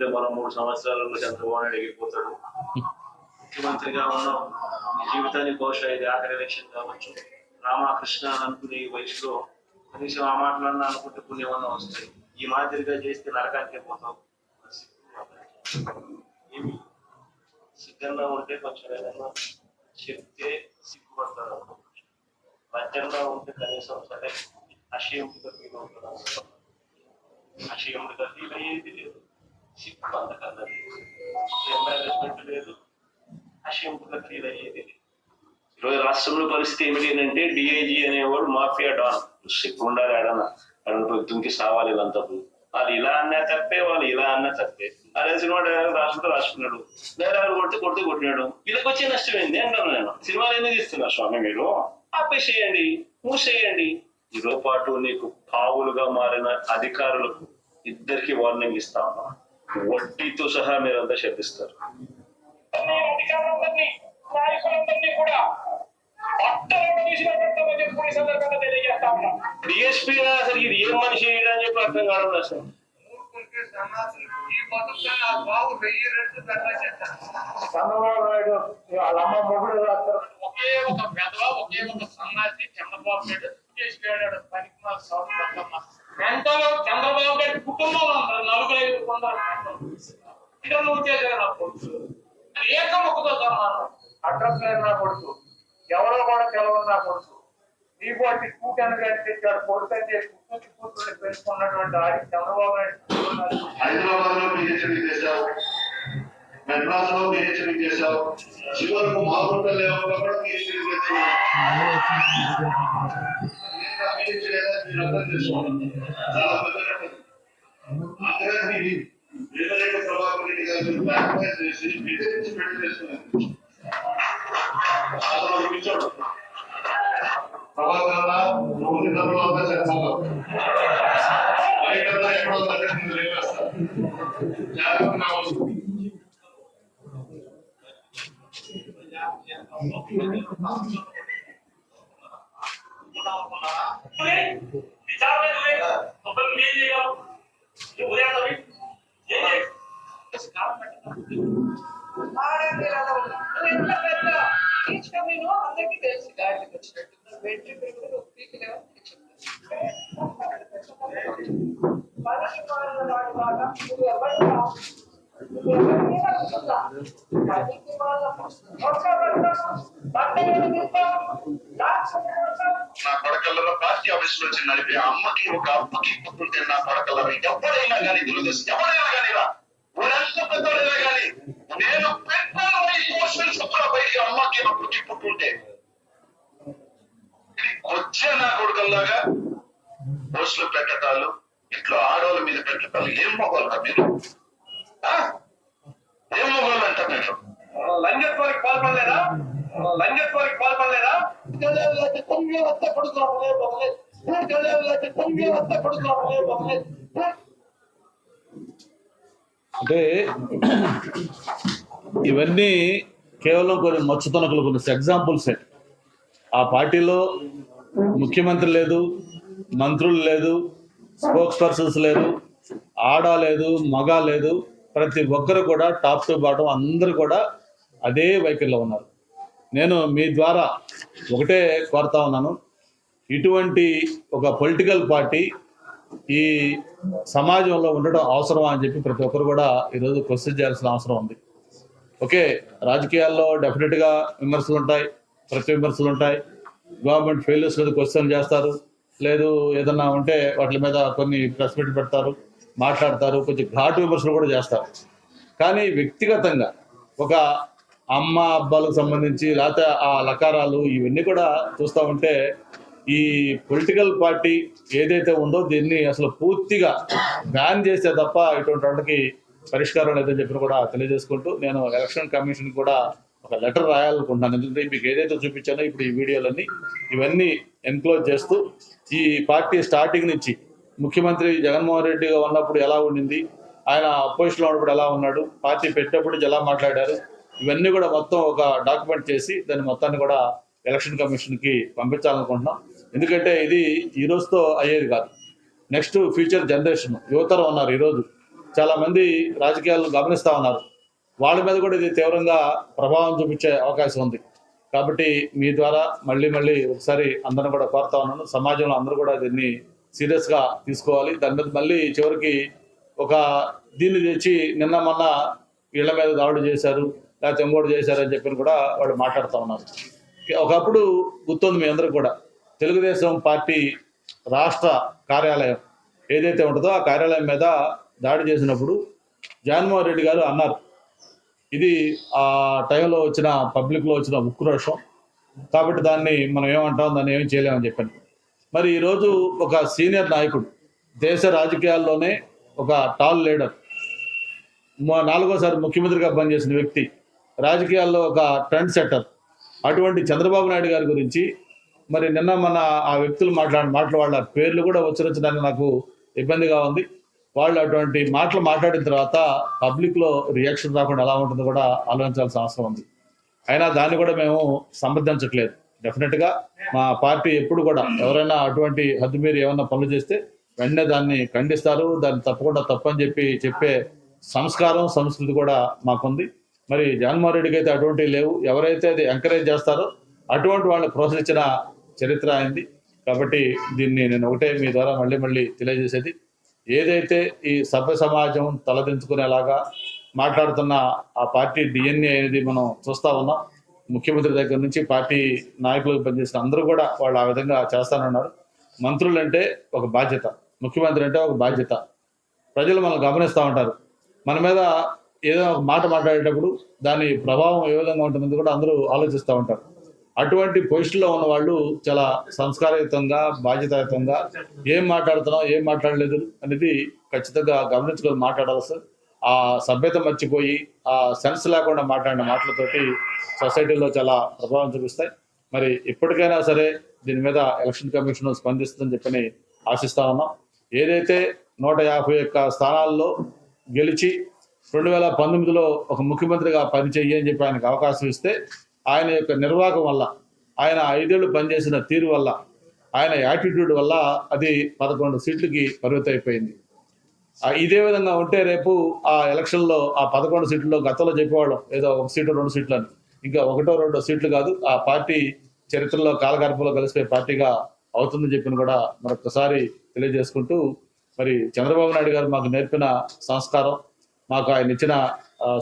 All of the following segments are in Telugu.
ఇదే మనం మూడు సంవత్సరాలలో చంద్రబాబు నాయుడు ఎగిరిపోతాడు. ముఖ్యమంత్రిగా ఉన్నాం జీవితాన్ని బహుశా ఇది ఆఖరి ఎలక్షన్ కావచ్చు. రామకృష్ణ అని అనుకునే వయసులో కనీసం ఆ మాటలన్నా అనుకుంటే పుణ్యమన్నా వస్తాయి. ఈ మాదిరిగా చేస్తే నరకానికే పోతాం ఏమి? సిద్ధంగా ఉంటే కొంచెం ఏదైనా చెప్తే సిగ్గుపడతారు లజ్జంగా ఉంటే కనీసం సరే అషేముడిగా ఫీల్ అవుతారు అషేముడిగా ఫీల్ అయ్యేది లేదు. సిగ్గు అంతకన్నా లేదు ఎంబారెస్మెంట్ లేదు అషేముడిగా ఫీల్ అయ్యేది ఈరోజు రాష్ట్రంలో పరిస్థితి ఏమిటి అంటే డిఐజీ అనేవాడు మాఫియా డాన్. సిగ్గు ఉండాలి ఆడన అక్కడ దుంకి సావాలి ఇదంతా వాళ్ళు ఇలా అన్నా తప్పే వాళ్ళు ఇలా అన్నా తప్పే. అదే సినిమా డైలాగ్ రాసుకుంటూ రాసుకున్నాడు. డైలాగ్ కొడితే కొడితే కొట్టినాడు. వీళ్ళకి వచ్చే నష్టం ఏంది అంటాను నేను. సినిమాలు ఎందుకు తీస్తున్నారు స్వామి మీరు? ఆపేసేయండి మూసేయండి. ఇదో పాటు నీకు పావులుగా మారిన అధికారులకు ఇద్దరికి వార్నింగ్ ఇస్తాము వడ్డీతో సహా మీరంతా ఉన్నాం. డిఎస్పీ అసలు ఇది ఏం మనిషి అని చెప్పి అర్థం కావడం అసలు చంద్రబాబు నాయుడు వాళ్ళ అమ్మ మొగుడు ఒకే ఒక పెదవ ఒకే ఒక సన్నాసి చంద్రబాబు నాయుడు చేసి వెళ్ళాడు పనికి మా సౌండ్ చంద్రబాబు గారి కుటుంబంలో అంటారు నలుగురు ఐదు కొందరు నువ్వు చేసిన నా కొడుకు ఏక సమానం అడ్రస్ లేదు నా కొడుకు ఎవరో కూడా తెలవదు నా కొడుకు దీపావళి కూటాను కానీ తెచ్చాడు కొడుకు అని చెప్పి కూతురు కూతురు పెంచుకున్నటువంటి ఆడి చంద్రబాబు నాయుడు హైదరాబాద్లో పిహెచ్డి చేశావు. మెడ్రాస్లో పిహెచ్డి చేశావు చివరకు మాగుంట లేవలో కూడా పిహెచ్డి చాలా పెద్ద రకం. అందరికీ వేదరేఖ ప్రభాకర్ రెడ్డి గారు బ్యాక్ వైజ్ చేసి విధించి పెళ్ళి చేస్తున్నారు అతను కూర్చోడు ప్రభాకర్ అన్న, నువ్వు నిద్రలో అంతా చేస్తావు బయట ఎక్కడో తగ్గట్టు లేవేస్తా జాగ్రత్తగా ఉండు. అందరికీ తెలుసు గాడికి వచ్చినట్టు బాగా నువ్వు ఎవరు పనికి నా పడకల్లో పార్టీ ఆఫీస్లో వచ్చి నడిపే అమ్మకి ఒక అప్పకి పుట్టుకుంటే నా పడకల్లో ఎవరైనా కానీ దురదృష్టం ఎవరైనా కానీ రా. ఊరంతా పెద్దోడైనా కానీ వచ్చే నా కొడుకల్లాగా పోస్టులు పెట్టటాలు ఇట్లా ఆడవాళ్ళ మీద పెట్టటాలు ఏం మొగోళ్ళ మీరు? ఏం మొగోళ్ళు అంట మీరు? లంజత్వానికి పాల్పడలేదా? లంజత్వానికి పాల్పడలేదా? కొంగి వస్తే కొడుకోవడమే బొమ్మలే కొంగి వస్తే కొడుకోవడమే బొమ్మలే అంటే ఇవన్నీ కేవలం కొన్ని మచ్చుతనకులు కొన్ని ఎగ్జాంపుల్సే ఆ పార్టీలో ముఖ్యమంత్రి లేదు మంత్రులు లేదు స్పోక్స్ పర్సన్స్ లేదు ఆడ లేదు మగ లేదు ప్రతి ఒక్కరు కూడా టాప్ టు బాటం అందరూ కూడా అదే వైఖరిలో ఉన్నారు. నేను మీ ద్వారా ఒకటే కోరుతా ఉన్నాను. ఇటువంటి ఒక పొలిటికల్ పార్టీ ఈ సమాజంలో ఉండడం అవసరం అని చెప్పి ప్రతి ఒక్కరు కూడా ఈరోజు క్వశ్చన్ చేయాల్సిన అవసరం ఉంది. ఓకే రాజకీయాల్లో డెఫినెట్గా విమర్శలు ఉంటాయి ప్రతి విమర్శలు ఉంటాయి. గవర్నమెంట్ ఫెయిల్యూర్స్ మీద క్వశ్చన్ చేస్తారు. లేదు ఏదన్నా ఉంటే వాటి మీద కొన్ని ప్రెస్ మీట్ పెడతారు మాట్లాడతారు కొంచెం ఘాటు విమర్శలు కూడా చేస్తారు. కానీ వ్యక్తిగతంగా ఒక అమ్మ అబ్బాలకు సంబంధించి లేకపోతే ఆ లకారాలు ఇవన్నీ కూడా చూస్తూ ఉంటే ఈ పొలిటికల్ పార్టీ ఏదైతే ఉందో దీన్ని అసలు పూర్తిగా బ్యాన్ చేస్తే తప్ప ఇటువంటి వాటికి పరిష్కారం లేదని చెప్పి కూడా తెలియజేసుకుంటూ నేను ఎలక్షన్ కమిషన్ కూడా ఒక లెటర్ రాయాలనుకుంటున్నాను. ఎందుకంటే మీకు ఏదైతే చూపించానో ఇప్పుడు ఈ వీడియోలన్నీ ఇవన్నీ ఎన్క్లోజ్ చేస్తూ ఈ పార్టీ స్టార్టింగ్ నుంచి ముఖ్యమంత్రి జగన్మోహన్ రెడ్డిగా ఉన్నప్పుడు ఎలా ఉండింది? ఆయన అపోజిషన్లో ఉన్నప్పుడు ఎలా ఉన్నాడు? పార్టీ పెట్టేప్పుడు ఎలా మాట్లాడారు? ఇవన్నీ కూడా మొత్తం ఒక డాక్యుమెంట్ చేసి దాన్ని మొత్తాన్ని కూడా ఎలక్షన్ కమిషన్కి పంపించాలనుకుంటున్నాం. ఎందుకంటే ఇది ఈ రోజుతో అయ్యేది కాదు. నెక్స్ట్ ఫ్యూచర్ జనరేషన్ యువతరం ఉన్నారు ఈరోజు. చాలా మంది గమనిస్తూ గమనిస్తా ఉన్నారు. వాళ్ళ మీద కూడా ఇది తీవ్రంగా ప్రభావం చూపించే అవకాశం ఉంది. కాబట్టి మీ ద్వారా మళ్ళీ మళ్ళీ ఒకసారి అందరిని కూడా కోరుతా ఉన్నాను. సమాజంలో అందరూ కూడా దీన్ని సీరియస్గా తీసుకోవాలి. దాని మీద మళ్ళీ చివరికి ఒక దీన్ని తెచ్చి నిన్న మొన్న ఇళ్ళ మీద దాడులు చేశారు లేకపోతే ఇంకోటి చేశారు అని చెప్పి కూడా వాళ్ళు మాట్లాడుతూ ఉన్నారు. ఒకప్పుడు గుర్తుంది మీ అందరూ కూడా తెలుగుదేశం పార్టీ రాష్ట్ర కార్యాలయం ఏదైతే ఉంటుందో ఆ కార్యాలయం మీద దాడి చేసినప్పుడు జగన్మోహన్ రెడ్డి గారు అన్నారు ఇది ఆ టైంలో వచ్చిన పబ్లిక్లో వచ్చిన ఉక్రోషం కాబట్టి దాన్ని మనం ఏమంటాం దాన్ని ఏమి చేయలేమని చెప్పాను. మరి ఈరోజు ఒక సీనియర్ నాయకుడు దేశ రాజకీయాల్లోనే ఒక టాల్ లీడర్ నాలుగోసారి ముఖ్యమంత్రిగా పనిచేసిన వ్యక్తి రాజకీయాల్లో ఒక ట్రెండ్ సెట్టర్ అటువంటి చంద్రబాబు నాయుడు గారి గురించి మరి నిన్న మన ఆ వ్యక్తులు మాట్లాడి మాట్లాడాల పేర్లు కూడా ఉచ్చరించడానికి నాకు ఇబ్బందిగా ఉంది. వాళ్ళు అటువంటి మాటలు మాట్లాడిన తర్వాత పబ్లిక్లో రియాక్షన్ రాకుండా ఎలా ఉంటుందో కూడా ఆలోచించాల్సిన అవసరం ఉంది. అయినా దాన్ని కూడా మేము సమర్థించట్లేదు డెఫినెట్గా మా పార్టీ ఎప్పుడు కూడా ఎవరైనా అటువంటి హద్దు మీరు ఏమైనా పనులు చేస్తే వెంటనే దాన్ని ఖండిస్తారు. దాన్ని తప్పకుండా తప్పని చెప్పి చెప్పే సంస్కారం సంస్కృతి కూడా మాకుంది. మరి జగన్మోహన్ రెడ్డికి అయితే అటువంటివి లేవు. ఎవరైతే అది ఎంకరేజ్ చేస్తారో అటువంటి వాళ్ళని ప్రోత్సహించిన చరిత్ర అయింది కాబట్టి దీన్ని నేను ఒకటే మీ ద్వారా మళ్ళీ మళ్ళీ తెలియజేసేది. ఏదైతే ఈ సభ్య సమాజం తలదించుకునేలాగా మాట్లాడుతున్న ఆ పార్టీ డిఎన్ఏ అనేది మనం చూస్తా ఉన్నాం. ముఖ్యమంత్రి దగ్గర నుంచి పార్టీ నాయకులకు పనిచేసిన అందరూ కూడా వాళ్ళు ఆ విధంగా చేస్తానన్నారు. మంత్రులు అంటే ఒక బాధ్యత ముఖ్యమంత్రి అంటే ఒక బాధ్యత. ప్రజలు మనం గమనిస్తూ ఉంటారు. మన మీద ఏదో ఒక మాట మాట్లాడేటప్పుడు దాని ప్రభావం ఏ విధంగా ఉంటుందని కూడా అందరూ ఆలోచిస్తూ ఉంటారు. అటువంటి పొజిషన్లో ఉన్న వాళ్ళు చాలా సంస్కారయుతంగా బాధ్యతాయుతంగా ఏం మాట్లాడుతున్నాం ఏం మాట్లాడలేదు అనేది ఖచ్చితంగా గమనించుకొని మాట్లాడాల్సి ఆ సభ్యత మర్చిపోయి ఆ సెన్స్ లేకుండా మాట్లాడిన మాటలతోటి సొసైటీలో చాలా ప్రభావం చూపిస్తాయి. మరి ఇప్పటికైనా సరే దీని మీద ఎలక్షన్ కమిషన్ స్పందిస్తుందని చెప్పని ఆశిస్తా ఉన్నాం. ఏదైతే నూట యాభై ఒక్క స్థానాల్లో గెలిచి రెండు వేల పంతొమ్మిదిలో ఒక ముఖ్యమంత్రిగా పనిచేయి అని చెప్పి ఆయనకు అవకాశం ఇస్తే ఆయన యొక్క నిర్వాహకం వల్ల ఆయన ఐదేళ్ళు పనిచేసిన తీరు వల్ల ఆయన యాటిట్యూడ్ వల్ల అది పదకొండు సీట్లకి పరిమితమైపోయింది. ఇదే విధంగా ఉంటే రేపు ఆ ఎలక్షన్లో ఆ పదకొండు సీట్లలో గతంలో చెప్పేవాళ్ళం ఏదో ఒక సీటు రెండు సీట్లు అని. ఇంకా ఒకటో రెండో సీట్లు కాదు ఆ పార్టీ చరిత్రలో కాలగర్భంలో కలిసిపోయే పార్టీగా అవుతుందని చెప్పిన కూడా మరొకసారి తెలియజేసుకుంటూ మరి చంద్రబాబు నాయుడు గారు మాకు నేర్పిన సంస్కారం మాకు ఆయన ఇచ్చిన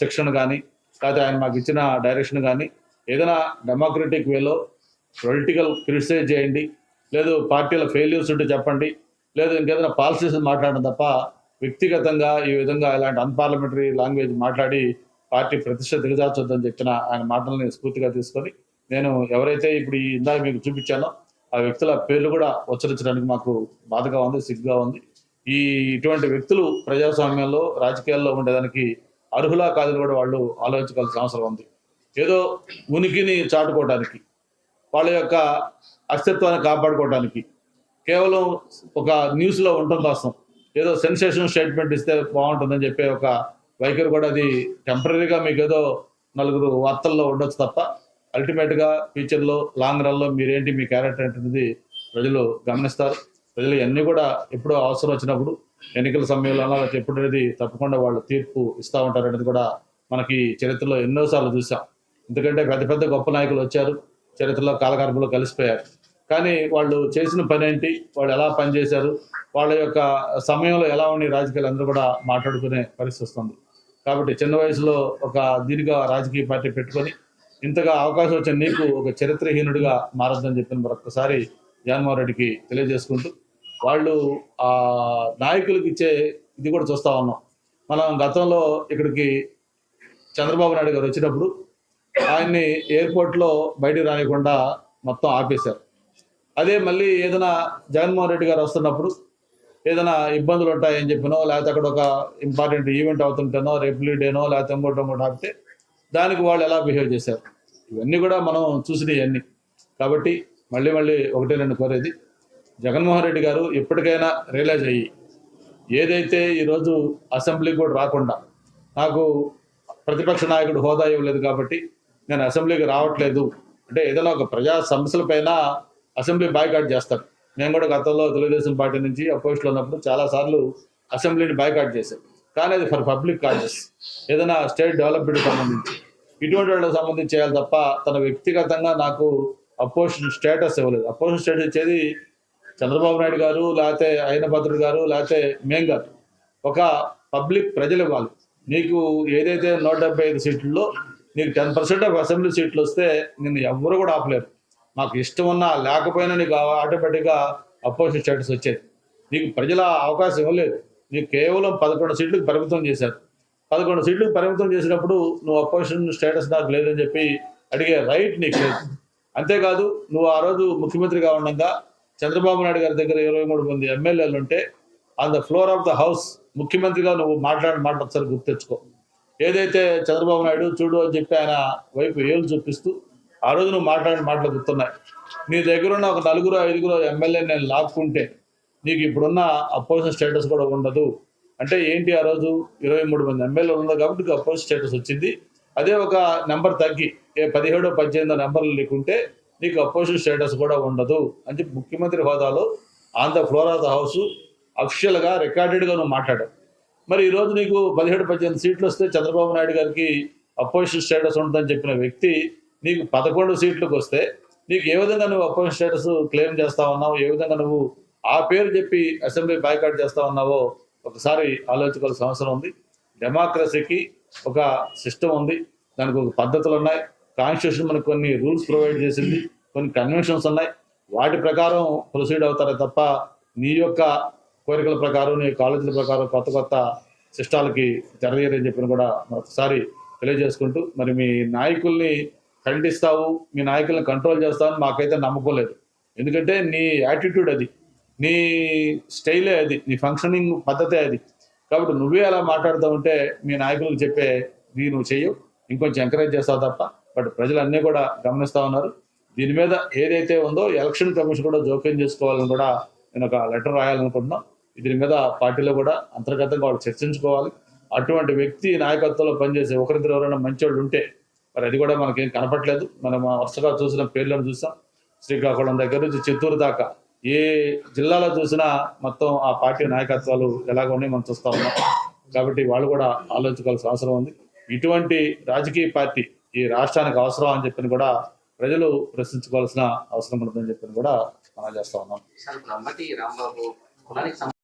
శిక్షణ కానీ లేకపోతే ఆయన మాకు ఇచ్చిన డైరెక్షన్ కానీ ఏదైనా డెమోక్రటిక్ వేలో పొలిటికల్ క్రిటిసైజ్ చేయండి. లేదు పార్టీల ఫెయిల్యూర్స్ ఉంటే చెప్పండి. లేదు ఇంకేదైనా పాలసీస్ మాట్లాడడం తప్ప వ్యక్తిగతంగా ఈ విధంగా ఇలాంటి అన్పార్లమెంటరీ లాంగ్వేజ్ మాట్లాడి పార్టీ ప్రతిష్ట దిగజార్చొద్దని చెప్పిన ఆయన మాటల్ని స్ఫూర్తిగా తీసుకొని నేను ఎవరైతే ఇప్పుడు ఈ ఇందాక మీకు చూపించానో ఆ వ్యక్తుల పేర్లు కూడా ఉచ్చరించడానికి మాకు బాధగా ఉంది సిగ్గుగా ఉంది. ఈ ఇటువంటి వ్యక్తులు ప్రజాస్వామ్యంలో రాజకీయాల్లో ఉండేదానికి అర్హులా కాదని కూడా వాళ్ళు ఆలోచించాల్సిన అవసరం ఉంది. ఏదో ఉనికిని చాటుకోవడానికి వాళ్ళ యొక్క అస్తిత్వాన్ని కాపాడుకోవడానికి కేవలం ఒక న్యూస్లో ఉండటం కోసం ఏదో సెన్సేషన్ స్టేట్మెంట్ ఇస్తే బాగుంటుందని చెప్పే ఒక వైఖరి కూడా అది టెంపరీగా మీకు ఏదో నలుగురు వార్తల్లో ఉండొచ్చు తప్ప అల్టిమేట్గా ఫ్యూచర్లో లాంగ్ రన్లో మీరేంటి మీ క్యారెక్టర్ ఏంటనేది ప్రజలు గమనిస్తారు. ప్రజలు ఇవన్నీ కూడా ఎప్పుడో అవసరం వచ్చినప్పుడు ఎన్నికల సమయంలో ఎప్పుడనేది తప్పకుండా వాళ్ళు తీర్పు ఇస్తూ ఉంటారనేది కూడా మనకి చరిత్రలో ఎన్నోసార్లు చూసాం. ఎందుకంటే పెద్ద పెద్ద గొప్ప నాయకులు వచ్చారు చరిత్రలో కాలగర్భంలో కలిసిపోయారు. కానీ వాళ్ళు చేసిన పని ఏంటి? వాళ్ళు ఎలా పనిచేశారు? వాళ్ళ యొక్క సమయంలో ఎలా ఉండి రాజకీయాలు అందరూ కూడా మాట్లాడుకునే పరిస్థితి వస్తుంది. కాబట్టి చిన్న వయసులో ఒక దీనిగా రాజకీయ పార్టీ పెట్టుకొని ఇంతగా అవకాశం వచ్చిన నీకు ఒక చరిత్రహీనుడిగా మారద్దని చెప్పిన మరొకసారి జగన్మోహన్ రెడ్డికి తెలియజేసుకుంటూ వాళ్ళు ఆ నాయకులకు ఇచ్చే ఇది కూడా చూస్తూ ఉన్నాం. మనం గతంలో ఇక్కడికి చంద్రబాబు నాయుడు గారు వచ్చినప్పుడు ఆయన్ని ఎయిర్పోర్ట్లో బయటికి రానికుండా మొత్తం ఆపేశారు. అదే మళ్ళీ ఏదైనా జగన్మోహన్ రెడ్డి గారు వస్తున్నప్పుడు ఏదైనా ఇబ్బందులు ఉంటాయని చెప్పినో లేకపోతే అక్కడ ఒక ఇంపార్టెంట్ ఈవెంట్ అవుతుంటేనో రిపబ్లిక్ డేనో లేకపోతే ఇంకోటి ఇంకోటి ఆపితే దానికి వాళ్ళు ఎలా బిహేవ్ చేశారు? ఇవన్నీ కూడా మనం చూసినవన్నీ కాబట్టి మళ్ళీ మళ్ళీ ఒకటే రెండు కోరేది. జగన్మోహన్ రెడ్డి గారు ఎప్పటికైనా రియలైజ్ అయ్యి ఏదైతే ఈరోజు అసెంబ్లీకి కూడా రాకుండా నాకు ప్రతిపక్ష నాయకుడు హోదా ఇవ్వలేదు కాబట్టి నేను అసెంబ్లీకి రావట్లేదు. అంటే ఏదైనా ఒక ప్రజా సమస్యలపైన అసెంబ్లీ బాయ్కాట్ చేస్తారు. నేను కూడా గతంలో తెలుగుదేశం పార్టీ నుంచి అపోజిట్లో ఉన్నప్పుడు చాలా సార్లు అసెంబ్లీని బాయ్కాట్ చేశాను. కానీ అది ఫర్ పబ్లిక్ కాజెస్ ఏదైనా స్టేట్ డెవలప్మెంట్ సంబంధించి. ఇటువంటి వాళ్ళకి సంబంధించి చేయాలి తప్ప తన వ్యక్తిగతంగా నాకు అపోజిషన్ స్టేటస్ ఇవ్వలేదు. అపోజిషన్ స్టేటస్ ఇచ్చేది చంద్రబాబు నాయుడు గారు లేకపోతే అయినభద్రుడు గారు లేకపోతే మేం గారు. ఒక పబ్లిక్ ప్రజలు ఇవ్వాలి. నీకు ఏదైతే నూట డెబ్బై ఐదు సీట్లలో నీకు టెన్ పర్సెంట్ ఆఫ్ అసెంబ్లీ సీట్లు వస్తే నిన్ను ఎవ్వరు కూడా ఆపలేరు. మాకు ఇష్టం ఉన్నా లేకపోయినా నీకు ఆటోమేటిక్గా అపోజిషన్ స్టేటస్ వచ్చేది. నీకు ప్రజల అవకాశం ఇవ్వలేదు నీకు కేవలం పదకొండు సీట్లకు పరిమితం చేశారు. పదకొండు సీట్లకు పరిమితం చేసినప్పుడు నువ్వు అపోజిషన్ స్టేటస్ నాకు లేదని చెప్పి అడిగే రైట్ నీకు లేదు. అంతేకాదు నువ్వు ఆ రోజు ముఖ్యమంత్రిగా ఉండగా చంద్రబాబు నాయుడు గారి దగ్గర ఇరవై మూడు మంది ఎమ్మెల్యేలు ఉంటే on the floor of the house ముఖ్యమంత్రిగా నువ్వు మాట్లాడిన మాట ఒకసారి గుర్తెచ్చుకో ఏదైతే చంద్రబాబు నాయుడు చూడు అని చెప్పి ఆయన వైపు ఏలు చూపిస్తూ ఆ రోజు నువ్వు మాట్లాడిన మాటలు గుర్తున్నాయి. నీ దగ్గర ఉన్న ఒక నలుగురు ఐదుగురు ఎమ్మెల్యే నేను లాక్కుంటే నీకు ఇప్పుడున్న అపోజిషన్ స్టేటస్ కూడా ఉండదు. అంటే ఏంటి ఆ రోజు? ఇరవై మూడు మంది ఎమ్మెల్యేలు ఉన్నారు కాబట్టి నీకు అపోజిషన్ స్టేటస్ వచ్చింది. అదే ఒక నెంబర్ తగ్గి ఏ పదిహేడో పద్దెనిమిదో నెంబర్లు లేకుంటే నీకు అపోజిషన్ స్టేటస్ కూడా ఉండదు అని చెప్పి ముఖ్యమంత్రి హోదాలో on the floor of the house అఫిషియల్గా రికార్డెడ్గా నువ్వు మాట్లాడావు. మరి ఈరోజు నీకు పదిహేడు పద్దెనిమిది సీట్లు వస్తే చంద్రబాబు నాయుడు గారికి అపోజిషన్ స్టేటస్ ఉంటుందని చెప్పిన వ్యక్తి నీకు పదకొండు సీట్లకు వస్తే నీకు ఏ విధంగా నువ్వు అపోజిషన్ స్టేటస్ క్లెయిమ్ చేస్తా ఉన్నావు? ఏ విధంగా నువ్వు ఆ పేరు చెప్పి అసెంబ్లీ బాయ్కాట్ చేస్తా ఉన్నావో ఒకసారి ఆలోచించాల్సిన అవసరం ఉంది. డెమోక్రసీకి ఒక సిస్టమ్ ఉంది. దానికి ఒక పద్ధతులు ఉన్నాయి. కాన్స్టిట్యూషన్ మనకు కొన్ని రూల్స్ ప్రొవైడ్ చేసింది. కొన్ని కన్వెన్షన్స్ ఉన్నాయి. వాటి ప్రకారం ప్రొసీడ్ అవుతారే తప్ప నీ యొక్క కోరికల ప్రకారం నీ కాలేజీల ప్రకారం కొత్త కొత్త సిస్టాలకి తెరదీయరని చెప్పిన కూడా మరొకసారి తెలియజేసుకుంటూ మరి మీ నాయకుల్ని ఖండిస్తావు మీ నాయకుల్ని కంట్రోల్ చేస్తావు మాకైతే నమ్మకం లేదు. ఎందుకంటే నీ యాటిట్యూడ్ అది నీ స్టైలే అది నీ ఫంక్షనింగ్ పద్ధతే అది. కాబట్టి నువ్వే అలా మాట్లాడుతూ ఉంటే మీ నాయకులకు చెప్పే నీ నువ్వు చెయ్యవు ఇంకొంచెం ఎంకరేజ్ చేస్తావు తప్ప. బట్ ప్రజలన్నీ కూడా గమనిస్తూ ఉన్నారు. దీని మీద ఏదైతే ఉందో ఎలక్షన్ కమిషన్ కూడా జోక్యం చేసుకోవాలని కూడా నేను ఒక లెటర్ రాయాలనుకుంటున్నాను దీని మీద పార్టీలో కూడా అంతర్గతంగా వాళ్ళు చర్చించుకోవాలి. అటువంటి వ్యక్తి నాయకత్వంలో పనిచేసే ఒకరిద్దరు ఎవరైనా మంచోళ్ళు ఉంటే మరి అది కూడా మనకేం కనపట్లేదు మనం వరుసగా చూసిన పేర్లను చూసాం. శ్రీకాకుళం దగ్గర నుంచి చిత్తూరు దాకా ఏ జిల్లాలో చూసినా మొత్తం ఆ పార్టీ నాయకత్వాలు ఎలాగ ఉన్నాయి మనం చూస్తా ఉన్నాం. కాబట్టి వాళ్ళు కూడా ఆలోచించాల్సిన అవసరం ఉంది. ఇటువంటి రాజకీయ పార్టీ ఈ రాష్ట్రానికి అవసరం అని చెప్పిన కూడా ప్రజలు ప్రశ్నించుకోవాల్సిన అవసరం ఉంటుందని చెప్పిన కూడా మనం చేస్తా ఉన్నాం.